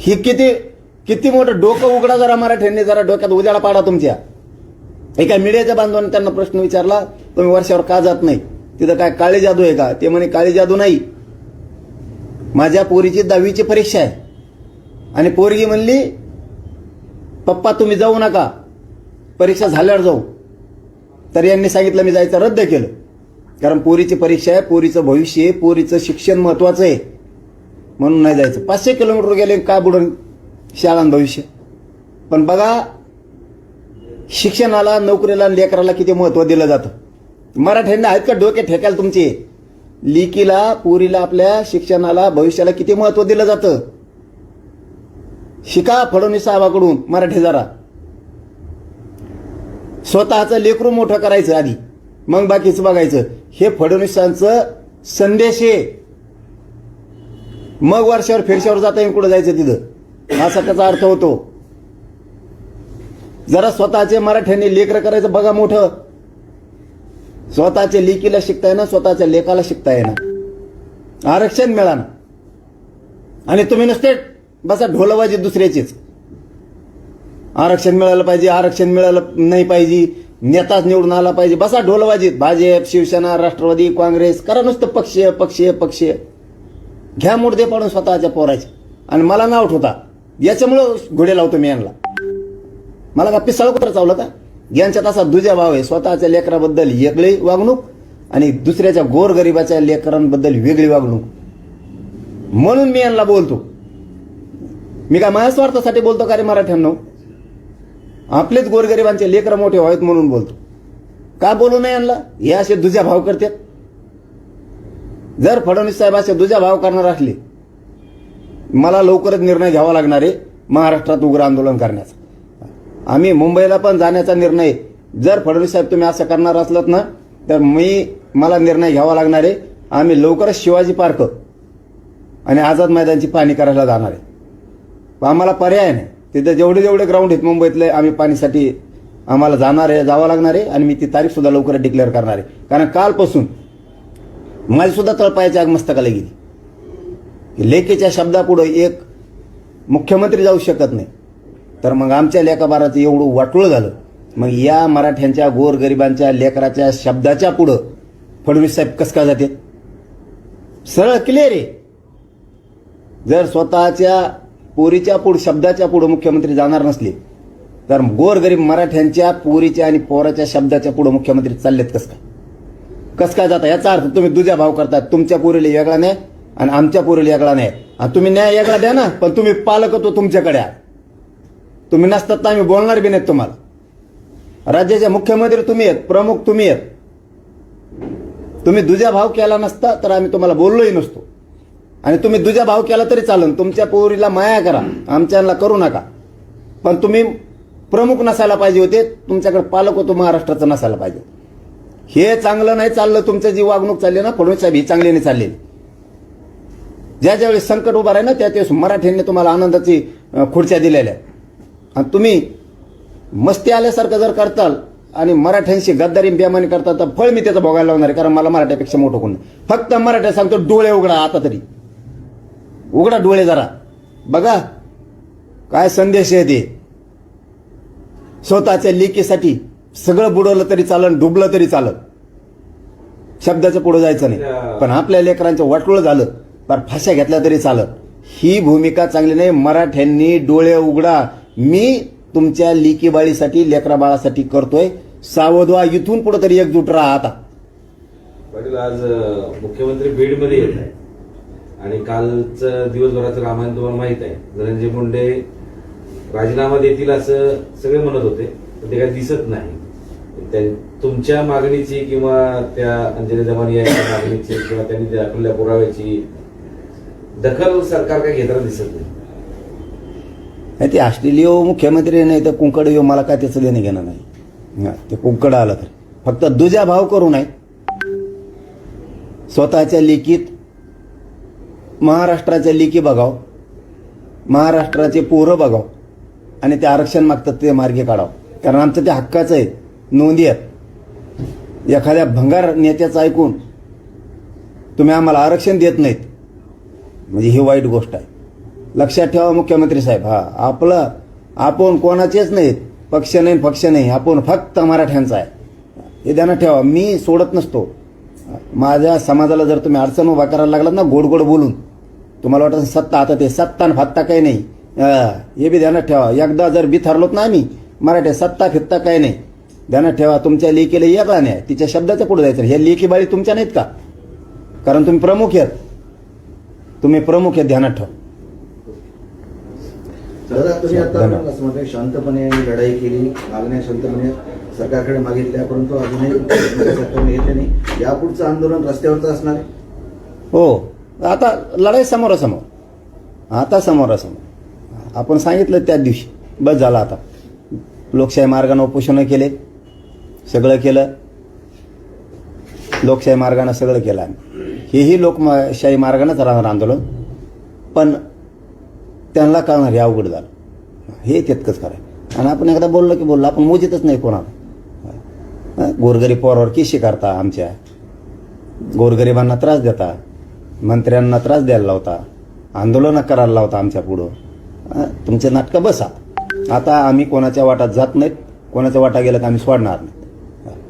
ही किती किती मोठं डोकं उघडा जरा मराठ्यांनी जरा डोक्यात उद्याला पाडा तुमच्या. एका मीडियाच्या बांधवाने त्यांना प्रश्न विचारला तुम्ही वर्षावर का जात नाही? तिथं काय काळी जादू आहे का? ते म्हणे काळी जादू नाही. माझ्या पोरीची दहावीची परीक्षा आहे. आणि पोरगी म्हणली पप्पा तुम्ही जाऊ नका. परीक्षा झाल्यावर जाऊ. तर यांनी सांगितलं मी जायचं रद्द केलं. कारण पोरीची परीक्षा आहे पोरीचं भविष्य आहे पोरीचं शिक्षण महत्वाचं आहे. म्हणून नाही जायचं. पाचशे किलोमीटर गेले काय बुडून? शाळां भविष्य. पण बघा शिक्षणाला नोकरीला आणि लेकराला किती महत्त्व दिलं जातं. मराठ्यांना आहेत का डोके ठेकायला तुमचे? लिकीला पुरीला आपल्या शिक्षणाला भविष्याला किती महत्त्व दिलं जातं? शिका फडणवीस साहेबाकडून मराठी जरा. स्वतःचं लेकरू मोठं करायचं आधी. मग बाकीचं बघायचं. हे फडणवीसांचं संदेश आहे. मग वर्षावर फिरशावर जाता येईल कुठं जायचं तिथं? असा त्याचा अर्थ होतो. जरा स्वतःचे मराठ्यांनी लेकर करायचं बघा मोठं. स्वतःच्या लेकीला शिकता येणं स्वतःच्या लेखाला शिकता येणं. आरक्षण मिळालं. आणि तुम्ही नुसते बसा ढोलवाजी दुसऱ्याचीच. आरक्षण मिळालं पाहिजे आरक्षण मिळालं नाही पाहिजे नेताच निवडून आला पाहिजे. बसा ढोलवाजीत भाजप शिवसेना राष्ट्रवादी काँग्रेस करा नुसतं पक्षीय पक्षीय पक्षीय घ्या मुडदे पाडून स्वतःच्या पोराचे. आणि मला नाव ठोता याच्यामुळं घोडे लावतो मी यांना. मला का पिसाळ कुत्र चावलं का? यांच्यात असा दुजा भाव आहे. स्वतःच्या लेकराबद्दल वेगळी वागणूक आणि दुसऱ्याच्या गोरगरिबाच्या लेकरांबद्दल वेगळी वागणूक. म्हणून मी यांना बोलतो. मी काय माझ्या स्वार्थासाठी बोलतो का रे मराठ्यांनो? आपलेच गोरगरिबांचे लेकर मोठे व्हावेत म्हणून बोलतो. का बोलू नये यांना? हे असे दुजा भाव करतात. जर फडणवीस साहेब असे दुजा भाव करणार असले मला लवकरच निर्णय घ्यावा लागणार आहे महाराष्ट्रात उग्र आंदोलन करण्याचा. आम्ही मुंबईला पण जाण्याचा निर्णय जर फडणवीस साहेब तुम्ही असं करणार असलात ना तर मी मला निर्णय घ्यावा लागणार आहे. आम्ही लवकरच शिवाजी पार्क आणि आझाद मैदानची पाहणी करायला जाणार आहे. आम्हाला पर्याय नाही. तिथे जेवढे जेवढे ग्राउंड आहेत मुंबईतले आम्ही पाणीसाठी आम्हाला जाणार आहे जावं लागणार आहे आणि मी ती तारीख सुद्धा लवकरच डिक्लेअर करणार आहे. कारण कालपासून माझी सुद्धा तळपायाची आग मस्तकाला गेली. लेखेच्या लेखीच्या शब्दापुढं एक मुख्यमंत्री जाऊ शकत नाही. तर मग आमच्या लेखाबाराचं एवढं वाटोळ झालं. मग या मराठ्यांच्या गोरगरिबांच्या लेकराच्या शब्दाच्या पुढं फडणवीस साहेब कस का जाते? सरळ क्लिअर आहे. जर स्वतःच्या पोरीच्या पुढं शब्दाच्या पुढं मुख्यमंत्री जाणार नसले तर गोरगरीब मराठ्यांच्या पोरीच्या आणि पोराच्या शब्दाच्या पुढं मुख्यमंत्री चाललेत कस काय? कस काय जाता? याचा अर्थ तुम्ही दुजा भाव करतात. तुमच्या पोरीला वेगळा नाही आणि आमच्या पोरीला वेगळा नाही आणि तुम्ही न्याय वेगळा द्या ना पण तुम्ही पालक होतो तुमच्याकडे. तुम्ही नसतात तर आम्ही बोलणार बी नाहीत तुम्हाला. राज्याचे मुख्यमंत्री तुम्ही आहेत प्रमुख तुम्ही आहेत. तुम्ही दुजा भाव केला नसता तर आम्ही तुम्हाला बोललोही नसतो. आणि तुम्ही दुजा भाव केला तरी चालन तुमच्या पोरीला माया करा आमच्याला करू नका. पण तुम्ही प्रमुख नसायला पाहिजे होते तुमच्याकडे पालक होतो महाराष्ट्राचं नसायला पाहिजे. हे चांगलं नाही चाललं तुमचं जी वागणूक चालली ना फडणवीस साहेब ही चांगली नाही चालली. ज्या ज्यावेळेस संकट उभं राहील ना त्या त्यावेळेस मराठ्यांनी तुम्हाला आनंदाची खुर्च्या दिलेल्या आणि तुम्ही मस्ती आल्यासारखं जर करताल आणि मराठ्यांशी गद्दारी बेमानी करता तर फळ मी त्याचं भोगायला लावणार आहे कारण मला मराठ्यापेक्षा मोठं कोण नाही. फक्त मराठ्या सांगतो डोळे उघडा आता तरी. उघडा डोळे जरा. बघा काय संदेश आहे ते. स्वतःच्या लेकीसाठी सगळं बुडवलं तरी चालन डुबलं तरी चालत शब्दाच्या पुढे जायचं नाही. पण आपल्या लेकरांचं वाटोळं झालं पण फाश्या घेतल्या तरी चालत ही भूमिका चांगली नाही. मराठ्यांनी डोळे उघडा. मी तुमच्या लिकीबाळीसाठी लेकरा बाळासाठी करतोय. सावध व्हा इथून पुढे तरी एकजूट राहा आता. पाटील आज मुख्यमंत्री बीडमध्ये येत आहे. आणि कालचं दिवसभराचं रामायण तुम्हाला माहीत आहे. धनंजय मुंडे राजीनामा देतील असं सगळे म्हणत होते. पण ते काही दिसत नाही. तुमच्या मागणीची किंवा त्या अंजली जमानी यांच्या मागणीची किंवा त्यांनी दाखवलेल्या पुराव्याची दखल सरकार काही घेताना दिसत नाही. नाही ते ऑस्ट्रेलिया हो मुख्यमंत्री नाही तर कुंकड येऊ मला काय त्याचं देणं घेणं नाही. ते कुंकड आलं तर. फक्त दुजा भाव करू नये. स्वतःच्या लेकीत महाराष्ट्राच्या लेकी बघाव. महाराष्ट्राचे पोरं बघाव. आणि ते आरक्षण मागतात ते मार्गे काढावं. कारण आमचं ते हक्काचं आहे. नोंदी आहेत. एखाद्या भंगार नेत्याचं ऐकून तुम्ही आम्हाला आरक्षण देत नाहीत. म्हणजे ही वाईट गोष्ट आहे. लक्षात ठेवा मुख्यमंत्री साहेब हा आपलं आपण कोणाचेच नाहीत. पक्ष नाही पक्ष नाही आपण फक्त मराठ्यांचा आहे. हे ध्यानात ठेवा मी सोडत नसतो. माझ्या समाजाला जर तुम्ही अडचण उभा करायला लागलात ना गोड गोड बोलून तुम्हाला वाटत सत्ता आता ते सत्ता आणि फत्ता काही नाही. हे बी ध्यानात ठेवा. एकदा जर बिथरलोत ना आम्ही मराठी सत्ता फित्ता काही नाही. ध्यानात ठेवा तुमच्या लेकीला या का नाही तिच्या शब्दाच्या पुढे जायचं. ह्या लेकी बाळी तुमच्या नाहीत का? कारण तुम्ही प्रमुख आहेत. तुम्ही प्रमुख आहेत ध्यानात ठेवा. तुम्ही आता शांतपणे लढाई केली मागण्या शांतपणे सरकारकडे मागितल्या परंतु अजूनही सरकारने घेतले नाही. यापुढचं आंदोलन रस्त्यावरचं असणार आहे? हो. आता लढाई समोरासमोर. आता समोरासमोर. आपण सांगितलं त्याच दिवशी. बस झालं आता. लोकशाही मार्गाने उपोषणं केले. सगळं केलं. लोकशाही मार्गानं सगळं केलं आम्ही. हेही लोकशाही मार्गानंच राहणार आंदोलन. पण त्यांना कळणार हे अवघड झालं. हे तितकंच खरं आणि आपण एकदा बोललो की बोललो आपण मोजितच नाही कोणाला. गोरगरीब पोरावर केशी करता आमच्या? गोरगरिबांना त्रास देता. मंत्र्यांना त्रास द्यायला लावता. आंदोलनं करायला लावता आमच्या पुढं. तुमचे नाटकं बसा. आता आम्ही कोणाच्या वाटात जात नाहीत कोणाच्या वाटा गेलं तर आम्ही सोडणार नाही.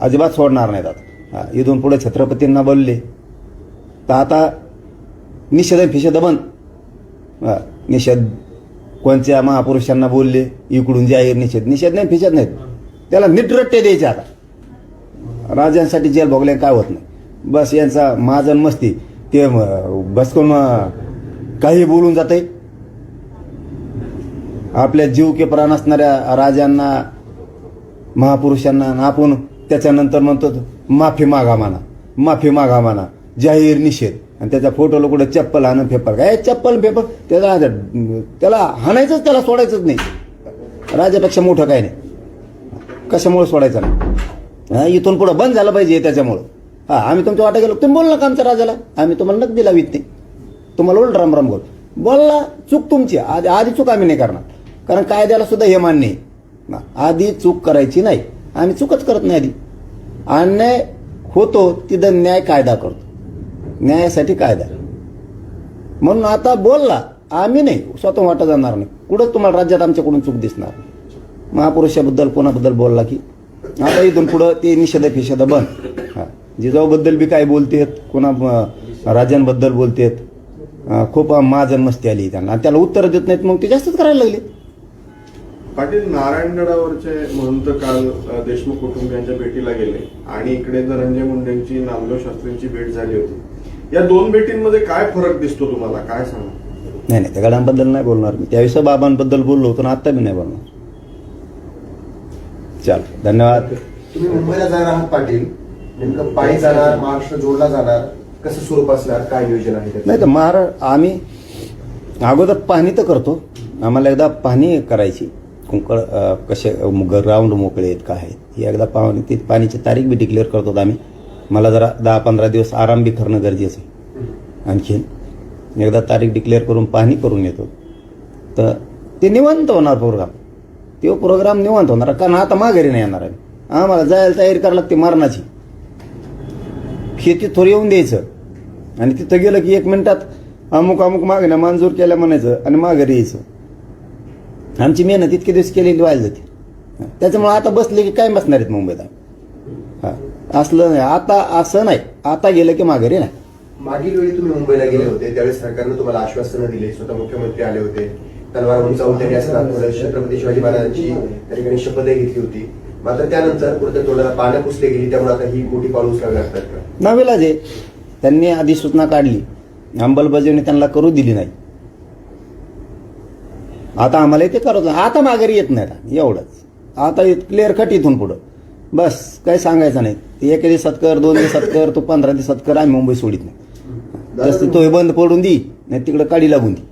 अजिबात सोडणार नाहीत आता. इथून पुढे छत्रपतींना बोलले. तर आता निषेध फिषेध बंद. निषेध कोणत्या महापुरुषांना बोलले? इकडून जाहीर निषेध. निषेध नाही फिषेध नाहीत. त्याला नीटरट्टे द्यायचे आता. राजांसाठी जेल भोगले काय होत नाही. बस यांचा महाजन मस्ती. ते बसकून काही बोलून जाते आपल्या जीव के प्राण असणाऱ्या राजांना महापुरुषांना आपण त्याच्यानंतर म्हणतो माफी मागा म्हणा माफी मागा म्हणा जाहीर निषेध. आणि त्याचा फोटोला लोक चप्पल हाणं फेपर काय चप्पल पेपर त्याला त्याला हाणायचंच त्याला सोडायचंच नाही. राजापेक्षा मोठं काय नाही. कशामुळे सोडायचं नाही? हा, इथून पुढं बंद झालं पाहिजे त्याच्यामुळं. हा आम्ही तुमच्या वाटा गेलो तुम्ही बोलला का आमच्या राजाला? आम्ही तुम्हाला नक दिला वित नाही. तुम्हाला उलट राम राम बोल बोलला चूक तुमची आधी आधी चूक आम्ही नाही करणार. कारण कायद्याला सुद्धा हे मान्य आहे. आधी चूक करायची नाही. आम्ही चूकच करत नाही आधी. अन्याय होतो तिथं न्याय कायदा करतो. न्यायासाठी कायदा. म्हणून आता बोलला आम्ही नाही स्वतः वाटा जाणार नाही. कुठं तुम्हाला राज्यात आमच्याकडून चूक दिसणार? नाही. महापुरुषाबद्दल कोणाबद्दल बोलला की? आता इथून पुढं ते निषेध फिषेध बंद. हां. जिजाऊबद्दल बी काय बोलतेत? कोणा राजांबद्दल बोलतेत? खूप महाजन मस्ती आली त्यांना त्याला उत्तर देत नाहीत मग ते जास्तच करायला लागले. पाटील नारायणगडावरचे महंत काल देशमुख कुटुंबियांच्या भेटीला गेले आणि इकडे धनंजय मुंडेंची नामदेव शास्त्रींची भेट झाली होती. या दोन भेटींमध्ये काय फरक दिसतो तुम्हाला? काय सांगा? नाही नाही त्या गडांबद्दल नाही बोलणार मी. त्याविषयी बाबांबद्दल बोललो होतो ना आता मी नाही बोलणार. चाल धन्यवाद. तुम्ही मुंबईला जाणार आहात पाटील. नेमकं पायी जाणार महाराष्ट्र जोडला जाणार. कसं स्वरूप असणार? काय नियोजन आहे त्याचं? नाही तर महाराज आम्ही अगोदर पाहणी तर करतो. आम्हाला एकदा पाहणी करायची. कुंकळ कसे ग्राउंड मोकळे आहेत काय आहेत ही एकदा पाहून ती पाण्याची तारीख बी डिक्लेअर करतो आम्ही. मला जरा दहा पंधरा दिवस आराम बी करणं गरजेचं आहे. आणखीन एकदा तारीख डिक्लेअर करून पाहणी करून येतो तर ते निवांत होणार प्रोग्राम तो प्रोग्राम निवांत होणार कारण आता माघारी नाही येणार आहे आम्हाला जायला तयारी करायला लागते मरणाची. शेती थोडी येऊन द्यायचं. आणि तिथं गेलं की एक मिनिटात अमुक अमुक मागण्या मंजूर केल्या म्हणायचं आणि माघारी यायचं. आमची मेहनत इतके दिवस केलेली व्हायला जाते. त्याच्यामुळे आता बसले की काय बसणार आहेत मुंबईत हा. असलं नाही. आता असं नाही. आता गेलं की माघारी नाही मागील वेळी तुम्ही मुंबईला गेले होते. त्यावेळेस सरकारनं तुम्हाला आश्वासनं दिली. स्वतः मुख्यमंत्री आले होते. तलवार असं दाखवलं छत्रपती शिवाजी महाराजांची त्या ठिकाणी शपथही घेतली होती. मात्र त्यानंतर कुठे तोंडाला पानं पुसले गेली. त्यामुळे आता ही मोठी पाऊल उचलावी लागतात का? आहे. त्यांनी अधिसूचना काढली. अंमलबजावणी त्यांना करू दिली नाही. आता आम्हाला ते करत आता माघारी येत नाही आता, एवढंच. आता क्लिअर कट इथून पुढं. बस काही सांगायचं नाही. एका दिवसात कर दोन दिवसात कर तू पंधरा दिवसात कर आम्ही मुंबई सोडित नाही. जास्त तो हे बंद पडून दी नाही तिकडे काढी लागून दी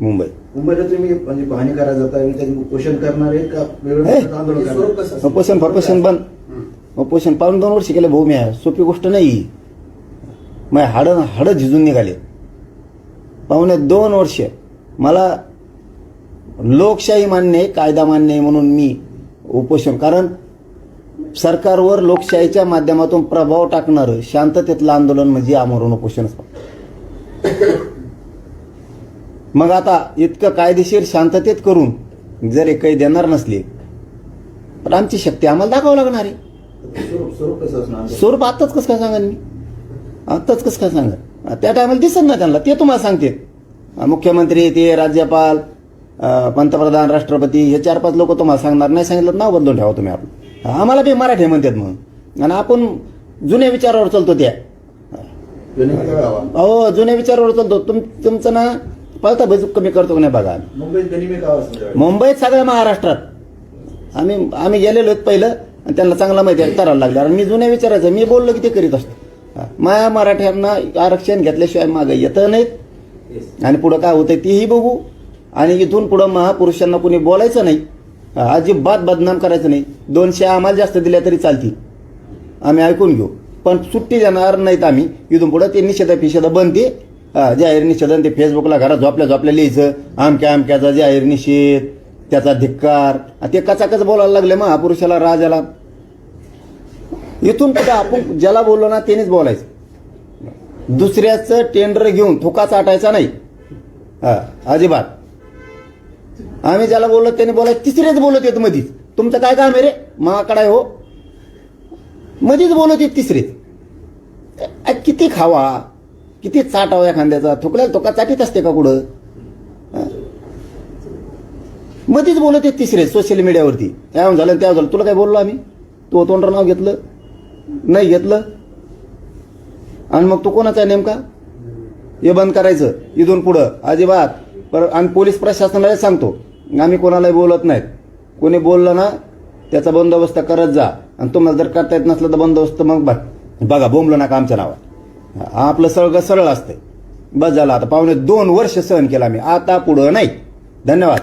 मुंबई. मुंबईला तुम्ही म्हणजे पाहणी करायला जाता उपोषण करणार आहे का? उपोषण बंद. उपोषण पाऊन दोन वर्ष केलं भूमी आहे सोपी गोष्ट नाही. मग हाडं हाडं झिजून निघाले. पाहुणे दोन वर्ष. मला लोकशाही मान्य आहे कायदा मान्य आहे म्हणून मी उपोषण. कारण सरकारवर लोकशाहीच्या माध्यमातून प्रभाव टाकणारं शांततेतलं आंदोलन म्हणजे आमरण उपोषणच. मग आता इतकं कायदेशीर शांततेत करून जर काही देणार नसले तर आमची शक्ती आम्हाला दाखवावं लागणार आहे. स्वरूप कसं आत्ताच कसं काय सांगा मी? आत्ताच कसं काय सांगा त्या टायमाला दिसत ना त्यांना ते तुम्हाला सांगते मुख्यमंत्री ते राज्यपाल पंतप्रधान राष्ट्रपती हे चार पाच लोक तुम्हाला सांगणार नाही सांगितलं नाव बदलून ठेवा तुम्ही आपलं. आम्हाला बी मराठी म्हणतात मग. आणि आपण जुन्या विचारावर चालतो त्या. अहो जुन्या विचारावर चालतो. तुम तुमचं ना पळता बजूक कमी करतो का नाही बघा? मुंबईत सगळ्या महाराष्ट्रात. आम्ही आम्ही गेलेलो आहेत पहिलं. आणि त्यांना चांगला माहिती आहे करायला लागलं. आणि मी जुन्या विचारायचं मी बोललो की ते करीत असतो. हा. माया मराठ्यांना आरक्षण घेतल्याशिवाय मागं येतं नाहीत. आणि पुढं काय होतंय तेही बघू. आणि इथून पुढं महापुरुषांना कोणी बोलायचं नाही. अजिबात बदनाम करायचं नाही. दोनशे आम्हाला जास्त दिल्या तरी चालतील. आम्ही ऐकून घेऊ. पण सुट्टी देणार नाहीत आम्ही. इथून पुढं ते निषेध फिषेध बनते. हा, जाहीर निषेध ते फेसबुकला घरात झोपल्या झोपल्या लिहायचं. आमक्या आमक्याचा जाहीर निषेध त्याचा धिक्कार. ते ते कचाकच बोलायला लागले महापुरुषाला राजाला. इथून पुढे आपण ज्याला बोललो ना त्यानेच बोलायचं. दुसऱ्याचं टेंडर घेऊन थुका चाटायचा नाही. हा अजिबात. आम्ही ज्याला बोललो त्याने बोलायचं तिसरेच बोलत येत मधीच. तुमचं काय काम आहे रे? महाकडाय हो. मधीच बोलत येत तिसरेच. किती खावा? किती चाटावा एखाद्याचा? थुकल्याला थोका चाटीत असते का कुठं? मधीच बोलत येत तिसरे सोशल मीडियावरती काय झालं त्या झालं? तुला काय बोललो आम्ही? तू तोंडर नाव घेतलं? नाही घेतलं? आणि मग तू कोणाचा आहे नेमका? हे बंद करायचं. इथून पुढं. अजिबात. पर आणि पोलीस प्रशासनाला सांगतो. आम्ही कोणालाही बोलत नाहीत. कोणी बोललं ना त्याचा बंदोबस्त करत जा. आणि तुम्हाला जर करता येत नसलं तर बंदोबस्त मग बघ बघा बोंबलो नका आमच्या नावात आपलं सगळं सरळ असतंय. बस झालं आता पाहुणे दोन वर्ष सहन केला मी. आता पुढं नाही. धन्यवाद.